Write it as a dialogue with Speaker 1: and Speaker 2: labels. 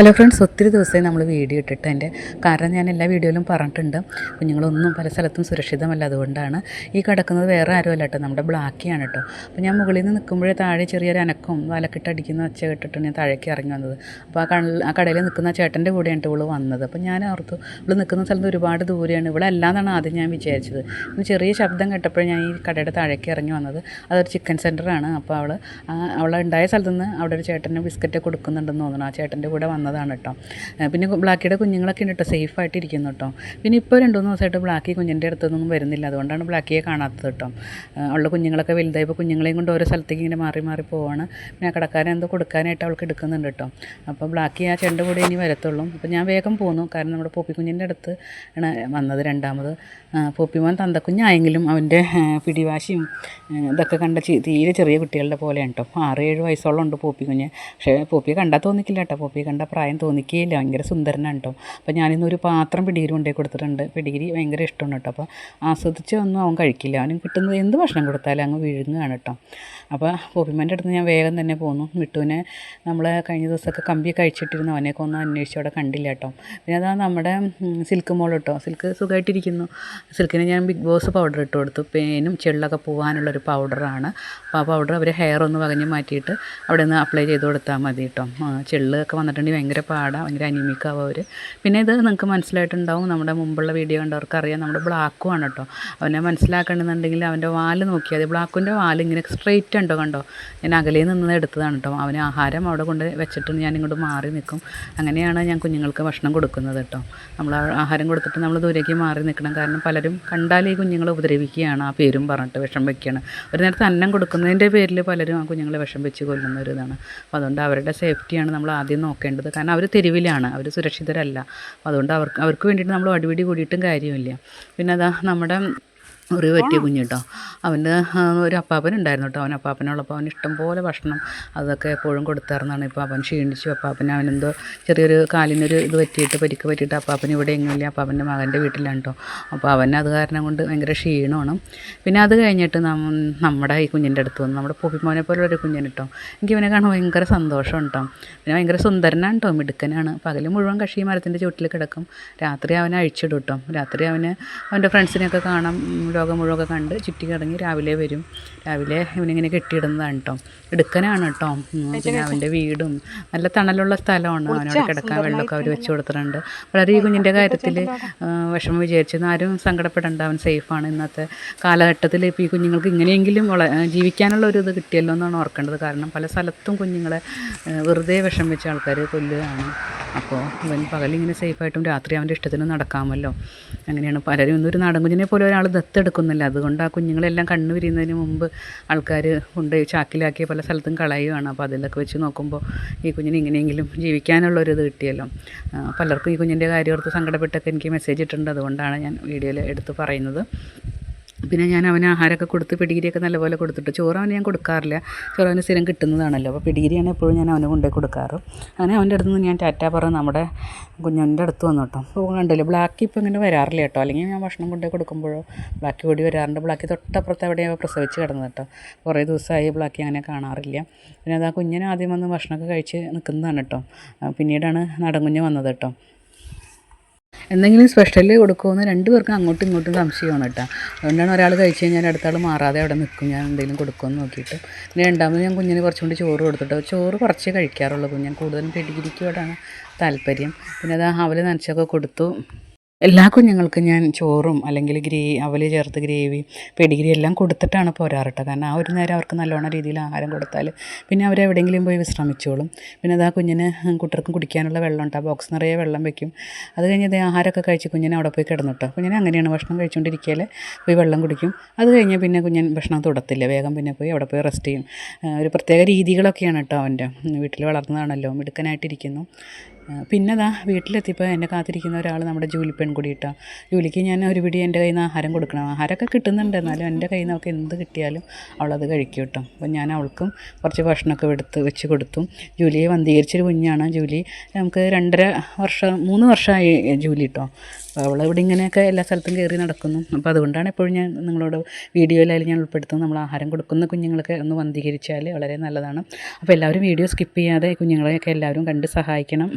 Speaker 1: Hello friends ഒത്തിരി ദിവസമായി നമ്മൾ വീഡിയോ ഇട്ടിട്ട് എന്റെ കാരണം ഞാൻ എല്ലാ വീഡിയോയിലും പറഞ്ഞിട്ടുണ്ട്. കുഞ്ഞുങ്ങളൊന്നും പല സ്ഥലത്തും സുരക്ഷിതമല്ല അതുകൊണ്ടാണ്. ഈ കിടക്കുന്നത് വേറെ ആരുമല്ല കേട്ടോ നമ്മുടെ ബ്ലാക്കിയാണ് കേട്ടോ. അപ്പോൾ ഞാൻ മുകളിൽ നിന്ന് നിൽക്കുമ്പോഴേ താഴെ ചെറിയൊരു അനക്കം വലക്കിട്ടടിക്കുന്ന ഒച്ച കേട്ടിട്ട് ഞാൻ താഴേക്ക് ഇറങ്ങി വന്നത്. അപ്പോൾ ആ കടൽ ആ കടയിൽ നിൽക്കുന്ന ചേട്ടന്റെ കൂടെയാണ് ഇവൾ വന്നത്. അപ്പോൾ ഞാൻ ഓർത്തു ഇവൾ നിൽക്കുന്ന സ്ഥലത്ത് ഒരുപാട് ദൂരെയാണ്. ഇവിടെ അല്ലാന്നാണ് ആദ്യം ഞാൻ വിചാരിച്ചത്. ചെറിയ ശബ്ദം കേട്ടപ്പോൾ ഞാൻ ഈ കടയുടെ താഴേക്ക് ഇറങ്ങി വന്നത്. അതൊരു ചിക്കൻ സെന്ററാണ് അപ്പോൾ അവൾ അവളുണ്ടായ സ്ഥലത്തുനിന്ന് സ്ഥലത്ത് നിന്ന് അവിടെ ഒരു ചേട്ടന് ബിസ്ക്കറ്റ് കൊടുക്കുന്നുണ്ടെന്ന് തോന്നുന്നു. ആ ചേട്ടന്റെ കൂടെ വന്നതാണ് കേട്ടോ. പിന്നെ ബ്ലാക്കിയുടെ കുഞ്ഞുങ്ങളൊക്കെ ഉണ്ട് കേട്ടോ സേഫായിട്ട് ഇരിക്കുന്നു കേട്ടോ. പിന്നെ ഇപ്പോൾ രണ്ട് മൂന്ന് ദിവസമായിട്ട് ബ്ലാക്കി കുഞ്ഞിന്റെ അടുത്തൊന്നും വരുന്നില്ല. അതുകൊണ്ടാണ് ബ്ലാക്കിയെ കാണാത്തത് കേട്ടോ. ഉള്ള കുഞ്ഞുങ്ങളൊക്കെ വലുതായി ഇപ്പോൾ കുഞ്ഞുങ്ങളെയും കൊണ്ട് ഓരോ സ്ഥലത്തേക്ക് ഇങ്ങനെ മാറി മാറി പോവാണ്. പിന്നെ ആ കടക്കാരൻ എന്തോ കൊടുക്കാനായിട്ട് അവൾക്ക് എടുക്കുന്നുണ്ട് കേട്ടോ. അപ്പോൾ ബ്ലാക്കി ആ ചെണ്ട കൂടെ ഇനി വരത്തുള്ളൂ. അപ്പോൾ ഞാൻ വേഗം പോന്നു. കാരണം നമ്മുടെ പോപ്പി കുഞ്ഞിന്റെ അടുത്ത് ആണ് വന്നത് രണ്ടാമത്. പോപ്പിമാൻ തന്തക്കുഞ്ഞായെങ്കിലും അവന്റെ പിടിവാശിയും ഇതൊക്കെ കണ്ട തീരെ ചെറിയ കുട്ടികളുടെ പോലെയാണ് കേട്ടോ. ആറ് ഏഴ് വയസ്സോളം ഉണ്ട് പോപ്പി കുഞ്ഞ്. പക്ഷേ പോപ്പിയെ കണ്ടാൽ തോന്നിക്കില്ല കേട്ടോ. പോപ്പിയെ കണ്ട പ്രായം തോന്നിക്കുകയില്ല ഭയങ്കര സുന്ദരനാണ് കേട്ടോ അപ്പോൾ ഞാനിന്നൊരു പാത്രം പിടികിരി കൊണ്ടേ കൊടുത്തിട്ടുണ്ട്. പിടികിരി ഭയങ്കര ഇഷ്ടമാണ് കേട്ടോ അപ്പോൾ ആസ്വദിച്ച് ഒന്നും അവൻ കഴിക്കില്ല. അവന് കിട്ടുന്നത് എന്ത് ഭക്ഷണം കൊടുത്താലും അങ്ങ് വിഴുങ്ങുകയാണ് കേട്ടോ അപ്പോൾ പോപ്പിമാന്റെ അടുത്ത് ഞാൻ വേഗം തന്നെ പോന്നു. മിട്ടുവിനെ നമ്മൾ കഴിഞ്ഞ ദിവസമൊക്കെ കമ്പി കഴിച്ചിട്ടിരുന്നു അവനെയൊക്കെ ഒന്നും അന്വേഷിച്ച് അവിടെ കണ്ടില്ല കേട്ടോ പിന്നെ അതാ നമ്മുടെ സിൽക്ക് മോൾ കേട്ടോ സിൽക്ക് സുഖമായിട്ടിരിക്കുന്നു സിൽക്കിന് ഞാൻ ബിഗ് ബോസ് പൗഡർ ഇട്ട് കൊടുത്തു. പേനും ചെള്ളൊക്കെ പോകാനുള്ളൊരു പൗഡറാണ്. അപ്പോൾ ആ പൗഡർ അവർ ഹെയർ ഒന്ന് വകഞ്ഞ് മാറ്റിയിട്ട് അവിടെ നിന്ന് അപ്ലൈ ചെയ്ത് കൊടുത്താൽ മതി കേട്ടോ ചെള്ളൊക്കെ വന്നിട്ടുണ്ടെങ്കിൽ ഭയങ്കര പാടാണ് ഭയങ്കര അനിമിക്കാവും അവർ പിന്നെ ഇത് നിങ്ങൾക്ക് മനസ്സിലായിട്ടുണ്ടാവും നമ്മുടെ മുമ്പുള്ള വീഡിയോ കണ്ടവർക്ക് അറിയാം നമ്മുടെ ബ്ലാക്കും ആണ് കേട്ടോ അവനെ മനസ്സിലാക്കണമെന്നുണ്ടെങ്കിൽ അവന്റെ വാൽ നോക്കിയാൽ ബ്ലാക്കിന്റെ വാൽ ഇങ്ങനെ സ്ട്രെയിറ്റ് ഉണ്ടോ കണ്ടോ? ഞാൻ അകലയിൽ നിന്ന് എടുത്തതാണ് കേട്ടോ അവന് ആഹാരം അവിടെ കൊണ്ട് വെച്ചിട്ട് ഞാൻ ഇങ്ങോട്ട് മാറി നിൽക്കും അങ്ങനെയാണ് ഞാൻ കുഞ്ഞുങ്ങൾക്ക് ഭക്ഷണം കൊടുക്കുന്നത് കേട്ടോ നമ്മൾ ആഹാരം കൊടുത്തിട്ട് നമ്മൾ ദൂരേക്ക് മാറി നിൽക്കണം കാരണം പലരും കണ്ടാലേ കുഞ്ഞുങ്ങളെ ഉപദ്രവിക്കുകയാണ് ആ പേരും പറഞ്ഞിട്ട് വിഷം വയ്ക്കുകയാണ് ഒരു നേരത്തെ അന്നം കൊടുക്കുന്നതിന്റെ പേരിൽ പലരും ആ കുഞ്ഞുങ്ങളെ വിഷം വെച്ച് കൊല്ലുന്ന ഒരു ഇതാണ്. അപ്പോൾ അതുകൊണ്ട് അവരുടെ സേഫ്റ്റിയാണ് നമ്മൾ ആദ്യം നോക്കേണ്ടത്. കാരണം അവർ തെരുവിലാണ്. അവർ സുരക്ഷിതരല്ല. അതുകൊണ്ട് അവർക്ക് അവർക്ക് വേണ്ടിയിട്ട് നമ്മൾ അടിപിടി കൂടിയിട്ടും കാര്യമില്ല. പിന്നെ അതാ നമ്മുടെ ഒരു പറ്റിയ കുഞ്ഞിട്ടോ കേട്ടോ. അവന്റെ ഒരു അപ്പാപ്പൻ ഉണ്ടായിരുന്നു കേട്ടോ. അവൻ അപ്പാപ്പനുള്ളപ്പോൾ അവൻ ഇഷ്ടംപോലെ ഭക്ഷണം അതൊക്കെ എപ്പോഴും കൊടുത്തായിരുന്നാണ് ഇപ്പോൾ അവൻ ക്ഷീണിച്ചു. അപ്പാപ്പന് അവനെന്തോ ചെറിയൊരു കാലിനൊരു ഇത് പറ്റിയിട്ട് പരിക്ക് പറ്റിയിട്ട് അപ്പാപ്പൻ ഇവിടെ എങ്ങുമില്ല. അപ്പാപ്പന്റെ മകന്റെ വീട്ടിലാണ് കേട്ടോ. അപ്പോൾ അവൻ അത് കാരണം കൊണ്ട് ഭയങ്കര ക്ഷീണമാണ്. പിന്നെ അത് കഴിഞ്ഞിട്ട് നമ്മുടെ ഈ കുഞ്ഞിന്റെ അടുത്ത് വന്ന്. നമ്മുടെ പൊപ്പിമോനെ പോലുള്ളൊരു കുഞ്ഞിന് കേട്ടോ. എനിക്ക് ഇവനെ കാണാൻ ഭയങ്കര സന്തോഷം കേട്ടോ. പിന്നെ ഭയങ്കര സുന്ദരനാണ് കേട്ടോ. മിടുക്കനാണ്. പകൽ മുഴുവൻ കക്ഷി മരത്തിന്റെ ചുവട്ടിൽ കിടക്കും. രാത്രി അവനെ അഴിച്ചിടും കേട്ടോ. രാത്രി അവന് അവന്റെ ഫ്രണ്ട്സിനെയൊക്കെ കാണാം. ലോകം മുഴുവൻ കണ്ട് ചുറ്റി കിടങ്ങി രാവിലെ വരും. രാവിലെ ഇവനിങ്ങനെ കെട്ടിയിടുന്നതാണ് കേട്ടോ എടുക്കനാണ് കേട്ടോ പിന്നെ അവന്റെ വീടും നല്ല തണലുള്ള സ്ഥലമാണ്. അവനോട് കിടക്കാൻ വെള്ളമൊക്കെ അവർ വെച്ച് കൊടുത്തിട്ടുണ്ട്. വളരെ ഈ കുഞ്ഞിന്റെ കാര്യത്തിൽ വിഷമം വിചാരിച്ചെന്ന് ആരും സങ്കടപ്പെടേണ്ട. അവൻ സേഫാണ്. ഇന്നത്തെ കാലഘട്ടത്തിൽ ഇപ്പോൾ ഈ കുഞ്ഞുങ്ങൾക്ക് ഇങ്ങനെയെങ്കിലും വള ജീവിക്കാനുള്ള ഒരു ഇത് കിട്ടിയല്ലോ എന്നാണ് ഓർക്കേണ്ടത്. കാരണം പല സ്ഥലത്തും കുഞ്ഞുങ്ങളെ വെറുതെ വിഷം വെച്ച ആൾക്കാർ കൊല്ലുകയാണ്. അപ്പോൾ ഇവൻ പകലിങ്ങനെ സേഫായിട്ടും രാത്രി അവന്റെ ഇഷ്ടത്തിന് നടക്കാമല്ലോ. അങ്ങനെയാണ് പലരും ഇന്നൊരു നാടൻ കുഞ്ഞിനെ പോലെ ഒരാൾ ദത്തെടുക്കുന്നില്ല. അതുകൊണ്ട് ആ കുഞ്ഞുങ്ങളെല്ലാം കണ്ണു വിരിയുന്നതിന് മുമ്പ് ആൾക്കാർ കൊണ്ട് ചാക്കിലാക്കിയ പല സ്ഥലത്തും കളയുകയാണ് അപ്പോൾ അതിലൊക്കെ വെച്ച് നോക്കുമ്പോൾ ഈ കുഞ്ഞിന് ഇങ്ങനെയെങ്കിലും ജീവിക്കാനുള്ളൊരു ഇത് കിട്ടിയല്ലോ പലർക്കും ഈ കുഞ്ഞിന്റെ കാര്യം ഓർത്ത് സങ്കടപ്പെട്ടൊക്കെ എനിക്ക് മെസ്സേജ് ഇട്ടിട്ടുണ്ട്. അതുകൊണ്ടാണ് ഞാൻ വീഡിയോയിൽ എടുത്ത് പറയുന്നത്. പിന്നെ ഞാൻ അവന് ആഹാരമൊക്കെ കൊടുത്ത് പിടിഗിരിയൊക്കെ നല്ലപോലെ കൊടുത്തിട്ട്. ചോറ് അവന് ഞാൻ കൊടുക്കാറില്ല. ചോറ് അവന് സ്ഥിരം കിട്ടുന്നതാണല്ലോ. അപ്പോൾ പിടിഗിരിയാണ് എപ്പോഴും ഞാൻ അവന് കൊണ്ടുപോയി കൊടുക്കാറ്. അങ്ങനെ അവന്റെ അടുത്ത് നിന്ന് ഞാൻ ടാറ്റ പറഞ്ഞ് നമ്മുടെ കുഞ്ഞവന്റെ അടുത്ത് വന്നു അപ്പോൾ കണ്ടില്ലേ ബ്ലാക്ക് ഇപ്പോൾ ഇങ്ങനെ വരാറില്ല കേട്ടോ. അല്ലെങ്കിൽ ഞാൻ ഭക്ഷണം കൊണ്ടുപോയി കൊടുക്കുമ്പോഴോ ബ്ലാക്ക് ഓടി വരാറുണ്ട്. ബ്ലാക്ക് തൊട്ടപ്പുറത്ത് എവിടെയാണ് പ്രസവിച്ച് കിടന്നത് കേട്ടോ. കുറേ ദിവസമായി ബ്ലാക്കി അങ്ങനെ കാണാറില്ല. പിന്നെ അത് ആ കുഞ്ഞിനെ ആദ്യം വന്ന് ഭക്ഷണമൊക്കെ കഴിച്ച് നിൽക്കുന്നതാണ് കേട്ടോ. പിന്നീടാണ് നടൻ കുഞ്ഞ് വന്നത് കേട്ടോ. എന്തെങ്കിലും സ്പെഷ്യൽ കൊടുക്കുമെന്ന് രണ്ടുപേർക്കും അങ്ങോട്ടും ഇങ്ങോട്ടും സംശയമാണ് കേട്ടോ. അതുകൊണ്ടാണ് ഒരാൾ കഴിച്ച് കഴിഞ്ഞാൽ അടുത്ത ആൾ മാറാതെ അവിടെ നിൽക്കും. ഞാൻ എന്തെങ്കിലും കൊടുക്കുമെന്ന് നോക്കിയിട്ട്. പിന്നെ രണ്ടാമത് ഞാൻ കുഞ്ഞിന് കുറച്ചുകൊണ്ട് ചോറ് കൊടുത്തിട്ട് ചോറ് കുറച്ചേ കഴിക്കാറുള്ളൂ. ഞാൻ കൂടുതലും പെടിഗിരിക്കോടാണ് താല്പര്യം. പിന്നെ അത് അവൽ നനച്ചൊക്കെ കൊടുത്തു. എല്ലാ കുഞ്ഞുങ്ങൾക്കും ഞാൻ ചോറും അല്ലെങ്കിൽ ഗ്രേ അവൽ ചേർത്ത് ഗ്രേവി പെഡിഗ്രി എല്ലാം കൊടുത്തിട്ടാണ് പോരാറ് കേട്ടോ കാരണം ആ ഒരു നേരം അവർക്ക് നല്ലോണം രീതിയിൽ ആഹാരം കൊടുത്താൽ പിന്നെ അവർ എവിടെയെങ്കിലും പോയി വിശ്രമിച്ചോളും. പിന്നെ അത് ആ കുഞ്ഞിന് കുട്ടികൾക്കും കുടിക്കാനുള്ള വെള്ളം ഉണ്ട്. ആ ബോക്സ് നിറയെ വെള്ളം വെക്കും. അത് കഴിഞ്ഞ് അത് ആഹാരമൊക്കെ കഴിച്ച് കുഞ്ഞിനെ അവിടെ പോയി കിടന്നിട്ടോ കുഞ്ഞിനെ അങ്ങനെയാണ് ഭക്ഷണം കഴിച്ചുകൊണ്ടിരിക്കുകയിൽ പോയി വെള്ളം കുടിക്കും. അത് കഴിഞ്ഞ് പിന്നെ കുഞ്ഞൻ ഭക്ഷണം തുടത്തില്ല. വേഗം പിന്നെ പോയി അവിടെ പോയി റെസ്റ്റ് ചെയ്യും. ഒരു പ്രത്യേക രീതികളൊക്കെയാണ് കേട്ടോ അവന്റെ. വീട്ടിൽ വളർന്നതാണല്ലോ. മിടുക്കനായിട്ടിരിക്കുന്നു. പിന്നെ ദാ വീട്ടിലെത്തിയപ്പോൾ എന്നെ കാത്തിരിക്കുന്ന ഒരാൾ നമ്മുടെ ജൂലി പെൺകുടി ഇട്ടാ ജൂലിക്ക് ഞാൻ ഒരു പിടി എന്റെ കയ്യിൽ നിന്ന് ആഹാരം കൊടുക്കണം. ആഹാരമൊക്കെ കിട്ടുന്നുണ്ട്. എന്നാലും എന്റെ കയ്യിൽ നിന്ന് അവൾക്ക് എന്ത് കിട്ടിയാലും അവളത് കഴിക്കും കേട്ടോ. അപ്പോൾ ഞാൻ അവൾക്കും കുറച്ച് ഭക്ഷണമൊക്കെ എടുത്ത് വെച്ച് കൊടുത്തു. ജൂലിയെ വന്ധീകരിച്ചൊരു കുഞ്ഞാണ് ജൂലി. നമുക്ക് രണ്ടര വർഷം മൂന്ന് വർഷമായി ജൂലി കേട്ടോ. അപ്പോൾ അവൾ ഇവിടെ ഇങ്ങനെയൊക്കെ എല്ലാ സ്ഥലത്തും കയറി നടക്കുന്നു. അപ്പോൾ അതുകൊണ്ടാണ് എപ്പോഴും ഞാൻ നിങ്ങളോട് വീഡിയോയിലായാലും ഞാൻ ഉൾപ്പെടുത്തുന്നത്. നമ്മൾ ആഹാരം കൊടുക്കുന്ന കുഞ്ഞുങ്ങളൊക്കെ ഒന്ന് വന്ധീകരിച്ചാൽ വളരെ നല്ലതാണ്. അപ്പോൾ എല്ലാവരും വീഡിയോ സ്കിപ്പ് ചെയ്യാതെ കുഞ്ഞുങ്ങളെയൊക്കെ എല്ലാവരും കണ്ട് സഹായിക്കണം.